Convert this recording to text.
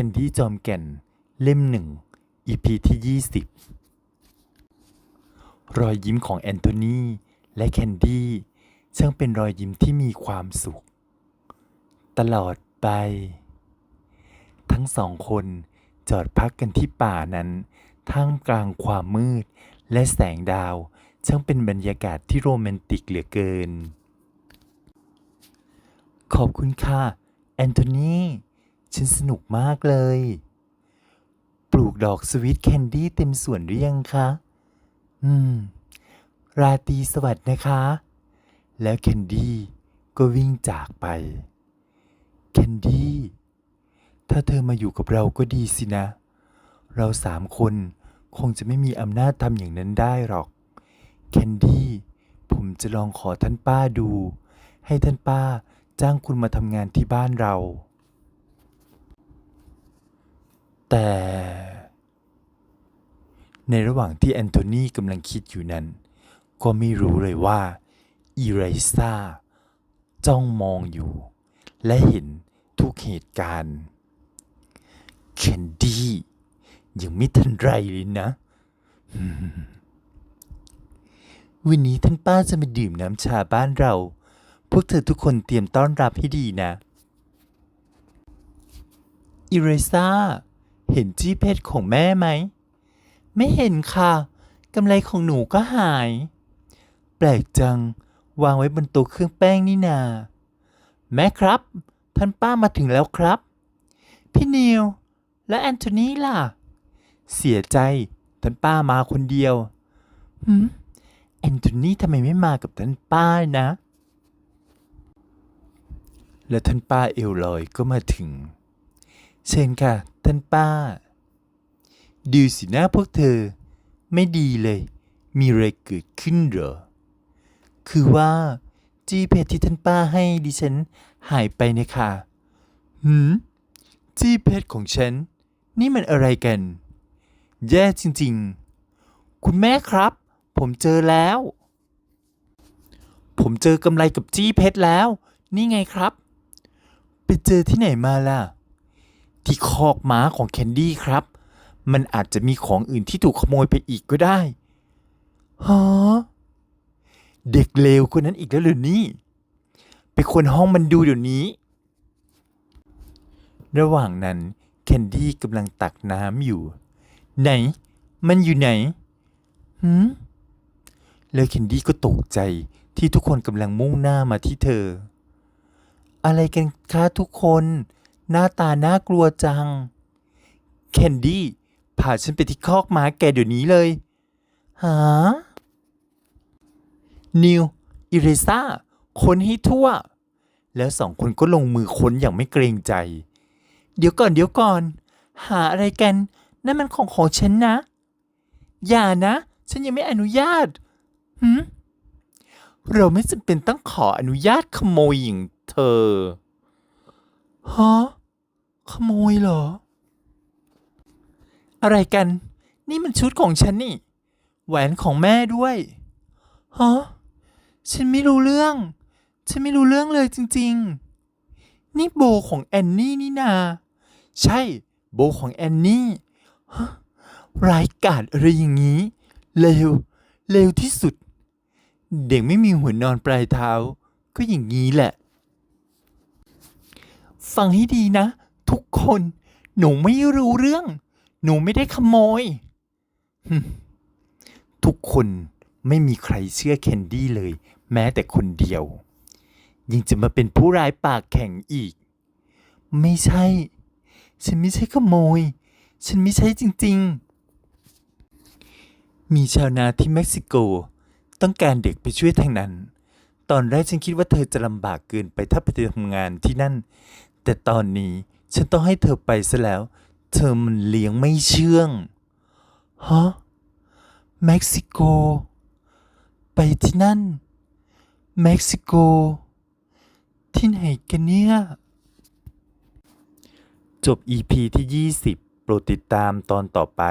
คนดี้จอมแก่น เล่มหนึ่ง EP ที่ 20 รอยยิ้มของแอนโทนีและแคนดี้ช่างเป็นรอยยิ้มที่มีความสุข ตลอดไป ทั้งสองคนจอดพักกันที่ป่านั้นท่ามกลางความมืดและแสงดาวช่างเป็นบรรยากาศที่โรแมนติกเหลือเกิน ขอบคุณค่ะ แอนโทนี ฉันสนุกมากเลย ปลูกดอกสวิตแคนดี้เต็มสวนหรือยังคะ อืม ราตรีสวัสดิ์นะคะ แล้วแคนดี้ก็วิ่งจากไป แคนดี้ ถ้าเธอมาอยู่กับเราก็ดีสินะ เราสามคนคงจะไม่มีอำนาจทำอย่างนั้นได้หรอก แคนดี้ ผมจะลองขอท่านป้าดู ให้ท่านป้าจ้างคุณมาทำงานที่บ้านเรา แต่ ในระหว่างที่แอนโทนีกำลังคิดอยู่นั้น ก็ไม่รู้เลยว่าอีไรซ่าจ้องมองอยู่ และเห็นทุกเหตุการณ์แคนดี้ยังไม่ทันไรเลยนะ วันนี้ท่านป้าจะมาดื่มน้ำชาบ้านเรา พวกเธอทุกคนเตรียมต้อนรับให้ดีนะ อิเรซ่า ห็นจี้เพชรของแม่ไหม ไม่เห็นค่ะ กำไรของหนูก็หาย แปลกจัง วางไว้บนโต๊ะเครื่องแป้งนี่นา แม่ครับ ท่านป้ามาถึงแล้วครับ พี่นิว และแอนโทนีล่ะ เสียใจ ท่านป้ามาคนเดียวหืมแอนโทนีทำไมไม่มากับท่านป้านะ และท่านป้าเอลลอยก็มาถึง เชิญค่ะ ท่านป้า ดูสิหน้าพวกเธอ ไม่ดีเลย มีอะไรเกิดขึ้นเหรอ คือว่าจีเพชรที่ท่านป้าให้ดิฉันหายไปนะคะหืมจีเพชรของฉัน นี่มันอะไรกัน แย่จริงๆ คุณแม่ครับ ผมเจอแล้ว ผมเจอกำไรกับจี้เพชรแล้ว นี่ไงครับ ไปเจอที่ไหนมาล่ะ ที่คอกม้าของแคนดี้ครับ มันอาจจะมีของอื่นที่ถูกขโมยไปอีกก็ได้ฮะเด็กเลวคนนั้นอีกแล้วหรือนี่ ไปคนห้องมันดูเดี๋ยวนี้ ระหว่างนั้นแคนดี้กำลังตักน้ำอยู่ ไหน มันอยู่ไหนหืมแล้วแคนดี้ก็ตกใจที่ทุกคนกำลังมุ่งหน้ามาที่เธอ อะไรกันคะทุกคน หน้าตาน่ากลัวจัง แคนดี้พาฉันไปที่คอกม้าแกเดี๋ยวนี้เลยหานิวอิเรซาค้นให้ทั่ว แล้วสองคนก็ลงมือค้นอย่างไม่เกรงใจ เดี๋ยวก่อนเดี๋ยวก่อน หาอะไรกัน นั่นมันของของฉันนะ อย่านะ ฉันยังไม่อนุญาตหืมเราไม่จำเป็นต้องขออนุญาตขโมยอย่างเธอฮะ ยเหรอ อะไรกัน นี่มันชุดของฉันนี่ แหวนของแม่ด้วยฮะฉันไม่รู้เรื่อง ฉันไม่รู้เรื่องเลยจริง ๆ นี่โบของแอนนี่นี่นา ใช่ โบของแอนนี่ฮะร้ายกาจอะไรอย่างนี้ เลว เลวที่สุด เด็กไม่มีหัวนอนปลายเท้า ก็อย่างนี้แหละ ฟังให้ดีนะ คน หนูไม่รู้เรื่อง หนูไม่ได้ขโมย ทุกคนไม่มีใครเชื่อแคนดี้เลย แม้แต่คนเดียวยังจะมาเป็นผู้ร้ายปากแข็งอีก ไม่ใช่ ฉันไม่ใช่ขโมย ฉันไม่ใช่จริง ๆ มีชาวนาที่เม็กซิโก ต้องการเด็กไปช่วยทางนั้น ตอนแรกฉันคิดว่าเธอจะลำบากเกินไปถ้าไปทำงานที่นั่น แต่ตอนนี้ ฉันต้องให้เธอไปซะแล้ว เธอมันเลี้ยงไม่เชื่อง ฮะ เม็กซิโก ไปที่นั่น เม็กซิโก ที่ไหนกันเนี่ย จบ EP ที่ 20 โปรดติดตามตอนต่อไป